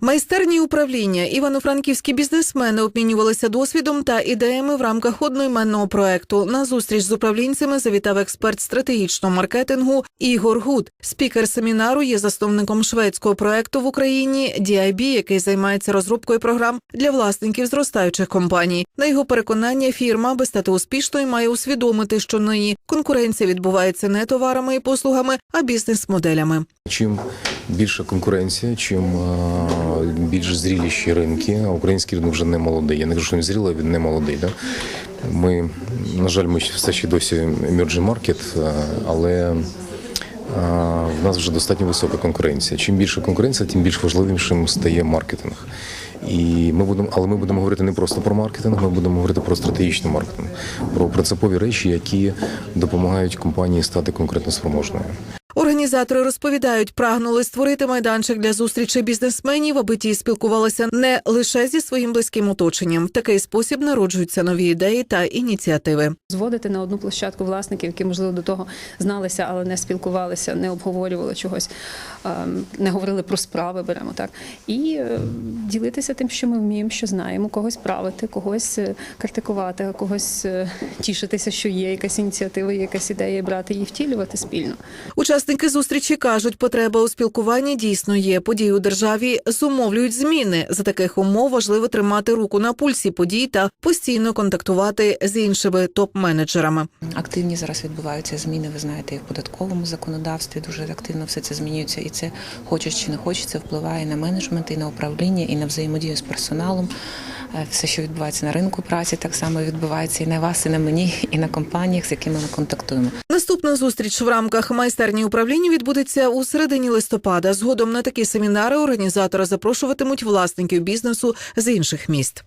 Майстерні управління івано-франківські бізнесмени обмінювалися досвідом та ідеями в рамках одноіменного проекту. На зустріч з управлінцями завітав експерт стратегічного маркетингу Ігор Гуд. Спікер семінару є засновником шведського проекту в Україні DIB, який займається розробкою програм для власників зростаючих компаній. На його переконання, фірма, аби стати успішною, має усвідомити, що нині конкуренція відбувається не товарами і послугами, а бізнес-моделями. Чим більша конкуренція, чим е, більш зріліші ринки, а український ринок вже не молодий. Я не кажу, що він зрілий, він не молодий. Да? Ми, на жаль, ми все ще досі emerging market, е, але е, в нас вже достатньо висока конкуренція. Чим більше конкуренція, тим більш важливішим стає маркетинг. І ми будемо, але ми будемо говорити не просто про маркетинг, ми будемо говорити про стратегічний маркетинг, про принципові речі, які допомагають компанії стати конкурентно спроможною. Організатори розповідають, прагнули створити майданчик для зустрічі бізнесменів, аби ті спілкувалися не лише зі своїм близьким оточенням. В такий спосіб народжуються нові ідеї та ініціативи. зводити на одну площадку власників, які можливо до того зналися, але не спілкувалися, не обговорювали чогось, не говорили про справи, беремо так, і е, ділитися тим, що ми вміємо, що знаємо, когось правити, когось е, критикувати, когось е, тішитися, що є якась ініціатива, є якась ідея, брати її втілювати спільно. Учасники зустрічі кажуть, потреба у спілкуванні дійсно є. Події у державі зумовлюють зміни. За таких умов важливо тримати руку на пульсі подій та постійно контактувати з іншими топ-менеджерами. Активні зараз відбуваються зміни. Ви знаєте, і в податковому законодавстві дуже активно все це змінюється, і це хочеш чи не хочеться, впливає на менеджмент, і на управління, і на взаємодію з персоналом. Е, Все, що відбувається на ринку праці, так само відбувається і на вас, і на мені, і на компаніях, з якими ми контактуємо. Наступна зустріч в рамках майстерні управління відбудеться у середині листопада. Згодом на такі семінари організатори запрошуватимуть власників бізнесу з інших міст.